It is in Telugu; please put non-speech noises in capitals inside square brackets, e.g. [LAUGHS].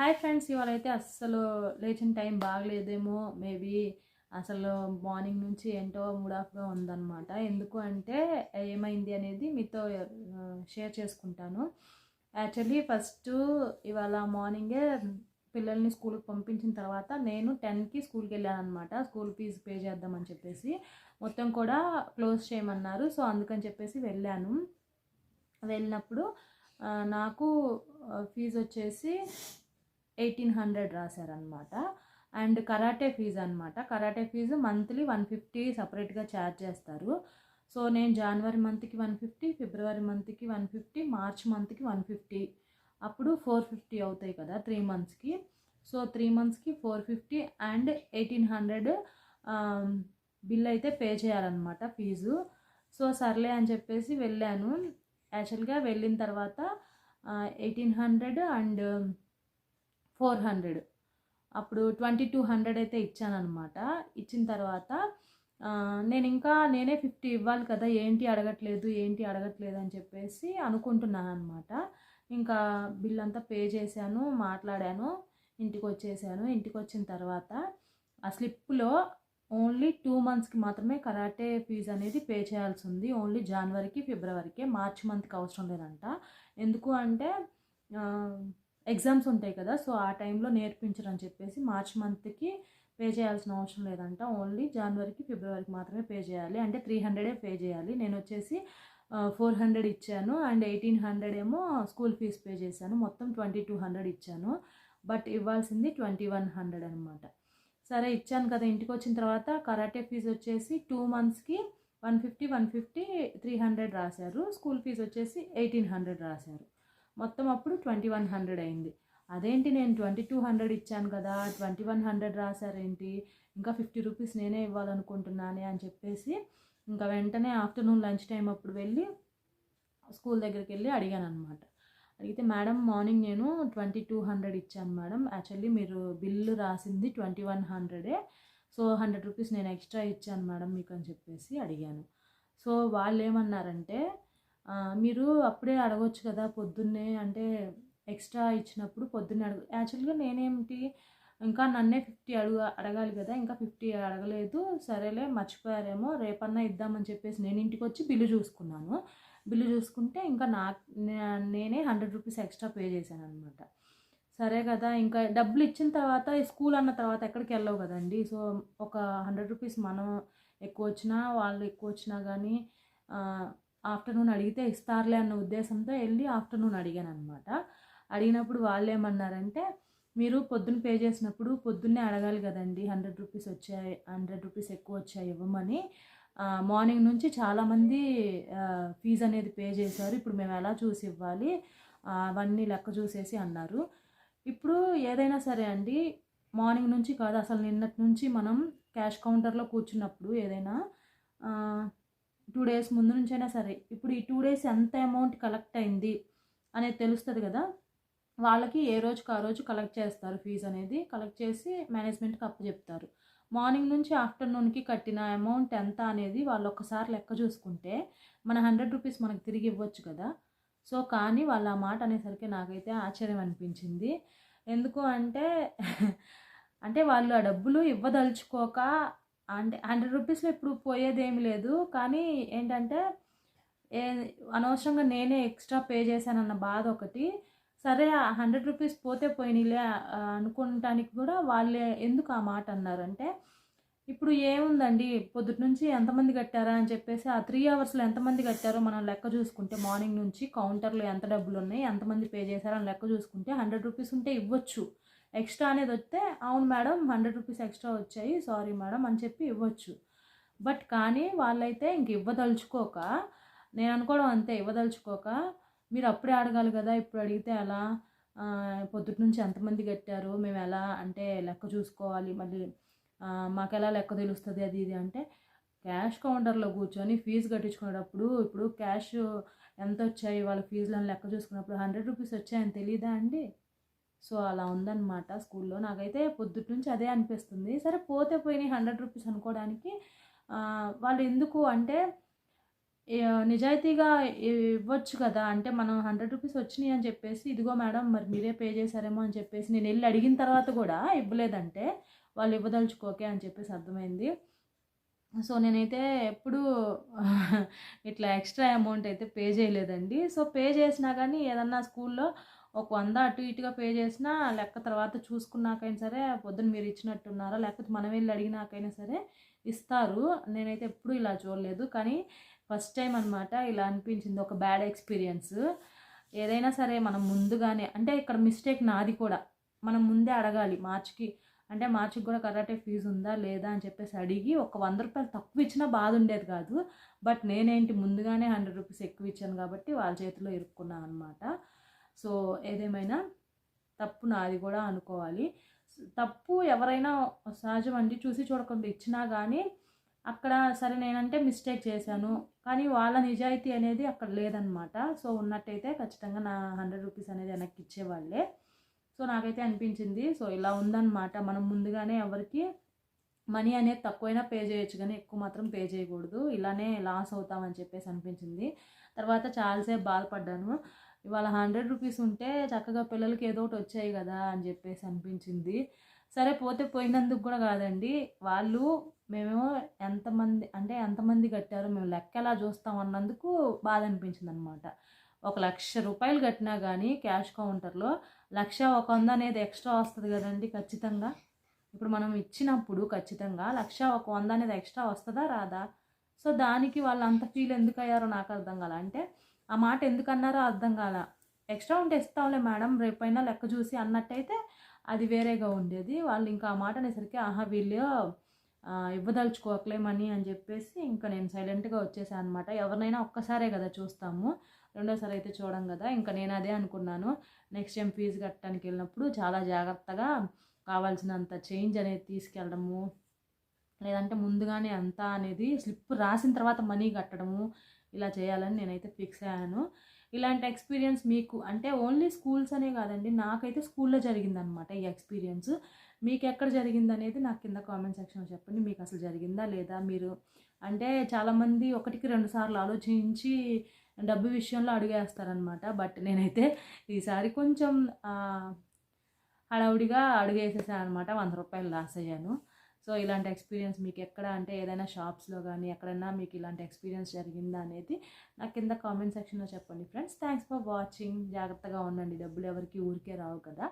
హాయ్ ఫ్రెండ్స్ ఇవాళ అయితే అస్సలు లేచిన టైం బాగలేదేమో. మేబీ అసలు మార్నింగ్ నుంచి ఏంటో మూడ్ ఆఫ్గా ఉందన్నమాట. ఎందుకు అంటే ఏమైంది అనేది మీతో షేర్ చేసుకుంటాను. యాక్చువల్లీ ఫస్ట్ ఇవాళ మార్నింగే పిల్లల్ని స్కూల్కి పంపించిన తర్వాత నేను టెన్కి స్కూల్కి వెళ్ళాను అనమాట స్కూల్ ఫీజు పే చేద్దామని చెప్పేసి. మొత్తం కూడా క్లోజ్ చేయమన్నారు. సో అందుకని చెప్పేసి వెళ్ళాను. వెళ్ళినప్పుడు నాకు ఫీజు వచ్చేసి ఎయిటీన్ హండ్రెడ్ రాశారనమాట అండ్ కరాటే ఫీజు అనమాట karate fees monthly one fifty సపరేట్గా ఛార్జ్ చేస్తారు. సో నేను జనవరి మంత్కి వన్ ఫిఫ్టీ ఫిబ్రవరి మంత్కి వన్ ఫిఫ్టీ మార్చ్ మంత్కి వన్ ఫిఫ్టీ. అప్పుడు ఫోర్ ఫిఫ్టీ అవుతాయి కదా త్రీ మంత్స్కి. సో త్రీ మంత్స్కి four fifty and eighteen hundred bill అయితే పే చేయాలన్నమాట ఫీజు. సో సర్లే అని చెప్పేసి వెళ్ళాను. యాక్చువల్గా వెళ్ళిన తర్వాత eighteen hundred and four hundred. అప్పుడు ట్వంటీ టూ హండ్రెడ్ అయితే ఇచ్చానమాట ఇచ్చిన తర్వాత నేను ఇంకా నేనే ఫిఫ్టీ ఇవ్వాలి కదా ఏంటి అడగట్లేదు ఏంటి అడగట్లేదు అని చెప్పేసి అనుకుంటున్నాను అనమాట ఇంకా బిల్ అంతా పే చేశాను మాట్లాడాను ఇంటికి వచ్చేసాను ఇంటికి వచ్చిన తర్వాత ఆ స్లిప్లో ఓన్లీ టూ మంత్స్కి మాత్రమే కరాటే ఫీజు అనేది పే చేయాల్సి ఉంది. ఓన్లీ జనవరికి ఫిబ్రవరికి మార్చ్ మంత్కి అవసరం లేదంట. ఎందుకు అంటే ఎగ్జామ్స్ ఉంటాయి కదా సో ఆ టైంలో నేర్పించరని చెప్పేసి మార్చ్ మంత్కి పే చేయాల్సిన అవసరం లేదంట. ఓన్లీ జనవరికి ఫిబ్రవరికి మాత్రమే పే చేయాలి. అంటే త్రీ హండ్రెడే పే చేయాలి. నేను వచ్చేసి ఫోర్ హండ్రెడ్ ఇచ్చాను. అండ్ ఎయిటీన్ హండ్రెడ్ ఏమో స్కూల్ ఫీజ్ పే చేశాను. మొత్తం ట్వంటీ టూ హండ్రెడ్ ఇచ్చాను. బట్ ఇవ్వాల్సింది ట్వంటీ వన్ హండ్రెడ్ అనమాట సరే ఇచ్చాను కదా ఇంటికి వచ్చిన తర్వాత కరాటే ఫీజు వచ్చేసి టూ మంత్స్కి one fifty one fifty three hundred రాశారు. స్కూల్ ఫీజు వచ్చేసి ఎయిటీన్ హండ్రెడ్ రాశారు. మొత్తం అప్పుడు ట్వంటీ వన్ హండ్రెడ్ అయింది. అదేంటి నేను ట్వంటీ టూ హండ్రెడ్ ఇచ్చాను కదా ట్వంటీ వన్ హండ్రెడ్ రాశారేంటి ఇంకా ఫిఫ్టీ రూపీస్ నేనే ఇవ్వాలనుకుంటున్నానే అని చెప్పేసి ఇంకా వెంటనే ఆఫ్టర్నూన్ లంచ్ టైం అప్పుడు వెళ్ళి స్కూల్ దగ్గరికి వెళ్ళి అడిగాను అనమాట అడిగితే మేడం మార్నింగ్ నేను ట్వంటీ టూ హండ్రెడ్ ఇచ్చాను మేడం. యాక్చువల్లీ మీరు బిల్లు రాసింది ట్వంటీ వన్ హండ్రెడే. సో హండ్రెడ్ రూపీస్ నేను ఎక్స్ట్రా ఇచ్చాను మేడం మీకు అని చెప్పేసి అడిగాను. సో వాళ్ళు ఏమన్నారంటే మీరు అప్పుడే అడగొచ్చు కదా పొద్దున్నే అంటే ఎక్స్ట్రా ఇచ్చినప్పుడు పొద్దున్నే అడుగు. యాక్చువల్గా నేనేమిటి ఇంకా నన్నే ఫిఫ్టీ అడుగు అడగాలి కదా ఇంకా ఫిఫ్టీ అడగలేదు. సరేలే మర్చిపోయారేమో రేపన్నా ఇద్దామని చెప్పేసి నేను ఇంటికి వచ్చి బిల్లు చూసుకున్నాను. బిల్లు చూసుకుంటే ఇంకా నా నేనే హండ్రెడ్ రూపీస్ ఎక్స్ట్రా పే చేశాను అనమాట సరే కదా ఇంకా డబ్బులు ఇచ్చిన తర్వాత స్కూల్ అన్న తర్వాత ఎక్కడికి వెళ్ళవు కదండి. సో ఒక హండ్రెడ్ రూపీస్ మనం ఎక్కువ వచ్చినా వాళ్ళు ఎక్కువ వచ్చినా కానీ ఆఫ్టర్నూన్ అడిగితే ఇస్తారులే అన్న ఉద్దేశంతో వెళ్ళి ఆఫ్టర్నూన్ అడిగాను అనమాట అడిగినప్పుడు వాళ్ళు ఏమన్నారంటే మీరు పొద్దున్న పే చేసినప్పుడు పొద్దున్నే అడగాలి కదండి హండ్రెడ్ రూపీస్ వచ్చాయి హండ్రెడ్ రూపీస్ ఎక్కువ వచ్చాయి ఇవ్వమని. మార్నింగ్ నుంచి చాలామంది ఫీజు అనేది పే చేశారు. ఇప్పుడు మేము ఎలా చూసి ఇవ్వాలి? అవన్నీ లెక్క చూసేసి అన్నారు. ఇప్పుడు ఏదైనా సరే అండి మార్నింగ్ నుంచి కాదు అసలు నిన్నటి నుంచి మనం క్యాష్ కౌంటర్లో కూర్చున్నప్పుడు ఏదైనా టూ డేస్ ముందు నుంచైనా సరే ఇప్పుడు ఈ టూ డేస్ ఎంత అమౌంట్ కలెక్ట్ అయింది అనేది తెలుస్తుంది కదా? వాళ్ళకి ఏ రోజుకి ఆ రోజు కలెక్ట్ చేస్తారు ఫీజు అనేది? కలెక్ట్ చేసి మేనేజ్మెంట్కి అప్పచెప్తారు మార్నింగ్ నుంచి ఆఫ్టర్నూన్కి కట్టిన అమౌంట్ ఎంత అనేది వాళ్ళు ఒక్కసారి లెక్క చూసుకుంటే మన హండ్రెడ్ రూపీస్ మనకు తిరిగి ఇవ్వచ్చు కదా? సో కానీ వాళ్ళు ఆ మాట అనేసరికి నాకైతే ఆశ్చర్యం అనిపించింది. ఎందుకు అంటే [LAUGHS] అంటే వాళ్ళు ఆ డబ్బులు ఇవ్వదలుచుకోక అంటే హండ్రెడ్ రూపీస్లో ఇప్పుడు పోయేదేమి లేదు. కానీ ఏంటంటే ఏ అనవసరంగా నేనే ఎక్స్ట్రా పే చేశానన్న బాధ ఒకటి. సరే ఆ హండ్రెడ్ రూపీస్ పోతే పోయినలే అనుకోవటానికి కూడా వాళ్ళే ఎందుకు ఆ మాట అన్నారంటే ఇప్పుడు ఏముందండి? పొద్దుటి నుంచి ఎంతమంది కట్టారా అని చెప్పేసి ఆ త్రీ అవర్స్లో ఎంతమంది కట్టారో మనం లెక్క చూసుకుంటే మార్నింగ్ నుంచి కౌంటర్లో ఎంత డబ్బులు ఉన్నాయి ఎంతమంది పే చేశారో అని లెక్క చూసుకుంటే హండ్రెడ్ రూపీస్ ఉంటే ఇవ్వచ్చు. ఎక్స్ట్రా అనేది వస్తే అవును మేడం హండ్రెడ్ రూపీస్ ఎక్స్ట్రా వచ్చాయి సారీ మేడం అని చెప్పి ఇవ్వచ్చు. బట్ కానీ వాళ్ళైతే ఇంక ఇవ్వదలుచుకోక నేను అనుకోవడం అంతే ఇవ్వదలుచుకోక మీరు అప్పుడే అడగాలి కదా ఇప్పుడు అడిగితే ఎలా? ఆ, పొద్దుటి నుంచి ఎంతమంది కట్టారు? మేము ఎలా అంటే లెక్క చూసుకోవాలి మళ్ళీ మాకు ఎలా లెక్క తెలుస్తుంది అది ఇది అంటే క్యాష్ కౌంటర్లో కూర్చొని ఫీజు కట్టించుకునేటప్పుడు ఇప్పుడు క్యాష్ ఎంత వచ్చాయి వాళ్ళ ఫీజులను లెక్క చూసుకున్నప్పుడు హండ్రెడ్ రూపీస్ వచ్చాయని తెలియదా అండి? సో అలా ఉందన్నమాట స్కూల్లో. నాకైతే పొద్దుటి నుంచి అదే అనిపిస్తుంది. సరే పోతే పోయినాయి హండ్రెడ్ రూపీస్ అనుకోవడానికి. వాళ్ళు ఎందుకు అంటే నిజాయితీగా ఇవ్వచ్చు కదా. అంటే మనం హండ్రెడ్ రూపీస్ వచ్చినాయి అని చెప్పేసి ఇదిగో మేడం మరి మీరే పే చేశారేమో అని చెప్పేసి నేను వెళ్ళి అడిగిన తర్వాత కూడా ఇవ్వలేదంటే వాళ్ళు ఇవ్వదలుచుకోకే అని చెప్పేసి అర్థమైంది. సో నేనైతే ఎప్పుడు ఇట్లా ఎక్స్ట్రా అమౌంట్ అయితే పే చేయలేదండి. సో పే చేసినా కానీ ఏదన్నా స్కూల్లో ఒక వంద అటు ఇటుగా పే చేసినా లెక్క తర్వాత చూసుకున్నాకైనా సరే పొద్దున్న మీరు ఇచ్చినట్టున్నారా? లేకపోతే మనం వెళ్ళి అడిగినాకైనా సరే ఇస్తారు. నేనైతే ఎప్పుడూ ఇలా చూడలేదు. కానీ ఫస్ట్ టైం అనమాట ఇలా అనిపించింది. ఒక బ్యాడ్ ఎక్స్పీరియన్స్. ఏదైనా సరే మనం ముందుగానే అంటే ఇక్కడ మిస్టేక్ నాది కూడా. మనం ముందే అడగాలి మార్చికి. అంటే మార్చికి కూడా కరాటే ఫీజు ఉందా? లేదా? అని చెప్పేసి అడిగి ఒక వంద రూపాయలు తక్కువ ఇచ్చినా బాధ ఉండేది కాదు. బట్ నేనేంటి? ముందుగానే హండ్రెడ్ రూపీస్ ఎక్కువ ఇచ్చాను కాబట్టి వాళ్ళ చేతిలో ఇరుక్కున్నాను అనమాట సో ఏదేమైనా తప్పు నాది కూడా అనుకోవాలి. తప్పు ఎవరైనా సహజం అండి చూసి చూడకుండా ఇచ్చినా కానీ అక్కడ సరే నేనంటే మిస్టేక్ చేశాను కానీ వాళ్ళ నిజాయితీ అనేది అక్కడ లేదనమాట. సో ఉన్నట్టయితే ఖచ్చితంగా నా హండ్రెడ్ రూపీస్ అనేది వెనక్కి ఇచ్చేవాళ్ళే. సో నాకైతే అనిపించింది. సో ఇలా ఉందన్నమాట మనం ముందుగానే ఎవరికి మనీ అనేది తక్కువైనా పే చేయొచ్చు కానీ ఎక్కువ మాత్రం పే చేయకూడదు. ఇలానే లాస్ అవుతామని చెప్పేసి అనిపించింది. తర్వాత చాలాసేపు బాధపడ్డాను. ఇవాళ హండ్రెడ్ రూపీస్ ఉంటే చక్కగా పిల్లలకి ఏదో ఒకటి వచ్చాయి కదా అని చెప్పేసి అనిపించింది. సరే పోతే పోయినందుకు కూడా కాదండి. వాళ్ళు మేమేమో ఎంతమంది అంటే ఎంతమంది కట్టారో మేము లెక్క ఎలా చూస్తాం అన్నందుకు బాధ అనిపించింది అనమాట ఒక లక్ష రూపాయలు కట్టినా కానీ క్యాష్ కౌంటర్లో లక్ష ఒక వంద అనేది ఎక్స్ట్రా వస్తుంది కదండి ఖచ్చితంగా. ఇప్పుడు మనం ఇచ్చినప్పుడు ఖచ్చితంగా లక్ష ఒక వంద అనేది ఎక్స్ట్రా వస్తుందా రాదా? సో దానికి వాళ్ళు అంత ఫీల్ ఎందుకు అయ్యారో నాకు అర్థం కాల. అంటే ఆ మాట ఎందుకన్నారో అర్థం కాల. ఎక్స్ట్రా ఉంటే ఇస్తాంలే మేడం రేపైనా లెక్క చూసి అన్నట్టయితే అది వేరేగా ఉండేది. వాళ్ళు ఇంకా ఆ మాట అనేసరికి ఆహా వీళ్ళు ఆ, ఇవ్వదలుచుకోకలేమని అని చెప్పేసి ఇంకా నేను సైలెంట్గా వచ్చేసాను అనమాట ఎవరినైనా ఒక్కసారే కదా చూస్తాము. రెండోసారి అయితే చూడం కదా. ఇంకా నేను అదే అనుకున్నాను. నెక్స్ట్ టైం ఫీజు కట్టడానికి వెళ్ళినప్పుడు చాలా జాగ్రత్తగా కావాల్సినంత చేంజ్ అనేది తీసుకెళ్ళడము. లేదంటే ముందుగానే అంతా అనేది స్లిప్ రాసిన తర్వాత మనీ కట్టడము. ఇలా చేయాలని నేనైతే ఫిక్స్ అయ్యాను. ఇలాంటి ఎక్స్పీరియన్స్ మీకు అంటే ఓన్లీ స్కూల్స్ అనే కాదండి నాకైతే స్కూల్లో జరిగిందనమాట ఈ ఎక్స్పీరియన్స్. మీకు ఎక్కడ జరిగింది అనేది నాకు కింద కామెంట్ సెక్షన్లో చెప్పండి మీకు అసలు జరిగిందా లేదా? మీరు అంటే చాలామంది ఒకటికి రెండు సార్లు ఆలోచించి డబ్బు విషయంలో అడిగేస్తారనమాట. బట్ నేనైతే ఈసారి కొంచెం హడావుడిగా అడుగేసేసాను అనమాట వంద రూపాయలు లాస్ అయ్యాను సో ఇలాంటి ఎక్స్పీరియన్స్ మీకు ఎక్కడ అంటే ఏదైనా షాప్స్లో కానీ ఎక్కడైనా మీకు ఇలాంటి ఎక్స్పీరియన్స్ జరిగిందా అనేది నాకు కింద కామెంట్ సెక్షన్లో చెప్పండి ఫ్రెండ్స్. Thanks for watching. జాగ్రత్తగా ఉండండి. డబ్బులు ఎవరికి ఊరికే రావు కదా.